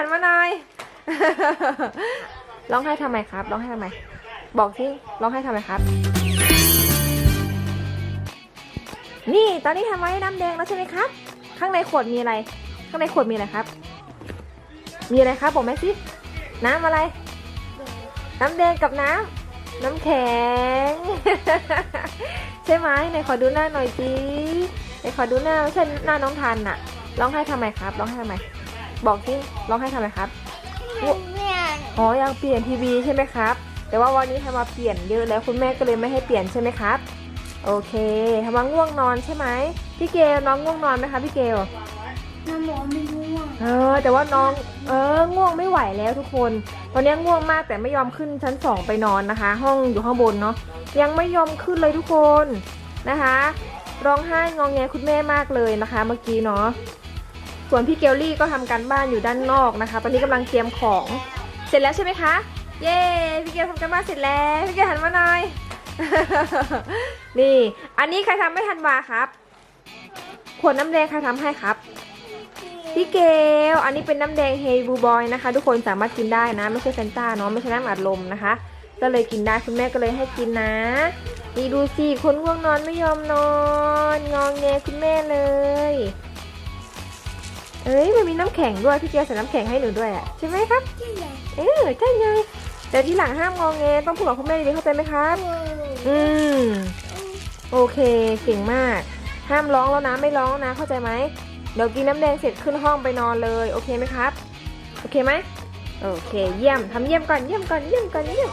หันมาหน่อย ร้องไห้ทำไมครับ ร้องไห้ทำไม บอกที่ร้องไห้ทำไมครับ นี่ตอนนี้ทำไว้น้ำแดงแล้วใช่ไหมครับ ข้างในขวดมีอะไร ข้างในขวดมีอะไรครับ มีอะไรครับบอกไหมสิ น้ำอะไร น้ำแดงกับน้ำน้ำแข็ง ใช่ไหมไหนขอดูหน้าหน่อยสิไหนขอดูหน้าไม่ใช่หน้าน้องทันน่ะ ร้องไห้ทำไมครับ ร้องไห้ทำไม บอกที่ร้องไห้ทำไมครับเปลี่ยนอ๋อยังเปลี่ยนทีวีใช่ไหมครับ แต่ว่าวันนี้ทำมาเปลี่ยนเยอะแล้วคุณแม่ก็เลยไม่ให้เปลี่ยนใช่ไหมครับ โอเคทำมาง่วงนอนใช่ไหมพี่เกลน้องง่วงนอนไหมคะพี่เกลน้ำหมอไม่ง่วง เออ แต่ว่าน้อง เออ ง่วงไม่ไหวแล้วทุกคน ตอนนี้ง่วงมากแต่ไม่ยอมขึ้นชั้นสองไปนอนนะคะ ห้องอยู่ข้างบนเนาะ ยังไม่ยอมขึ้นเลยทุกคนนะคะ ร้องไห้งองแงคุณแม่มากเลยนะคะ เมื่อกี้เนาะ ส่วนพี่เกลลี่ก็ทำการบ้านอยู่ด้านนอกนะคะ ตอนนี้กำลังเตรียมของเสร็จแล้วใช่ไหมคะ เย้พี่เกลทำการบ้านเสร็จแล้วพี่เกลหันมาหน่อยนี่ อันนี้ใครทำไม่ทันวาครับ ขวดน้ำแดงใครทำให้ครับพี่เกลอันนี้เป็นน้ำแดงเฮบูบอยนะคะ ทุกคนสามารถกินได้นะ ไม่ใช่แฟนต้าเนาะไม่ใช่น้ำอัดลมนะคะ ก็เลยกินได้คุณแม่ก็เลยให้กินนะนี่ดูสิคนง่วงนอนไม่ยอมนอน งองแงคุณแม่เลย เอ้ยมันมีน้ำแข็งด้วยพี่เกลใส่น้ำแข็งให้หนูด้วยอะใช่ไหมครับเออใช่ไงแต่ที่หลังห้ามงองแงต้องพูดกับคุณแม่ดีๆเข้าใจไหมครับ อืมโอเคเก่งมาก ห้ามร้องแล้วนะไม่ร้องนะ เข้าใจไหมเดี๋ยวกินน้ำแดงเสร็จขึ้นห้องไปนอนเลยโอเคไหมครับ โอเคไหมโอเค เยี่ยมทำเยี่ยมก่อนเยี่ยมก่อนเยี่ยมก่อนเยี่ยม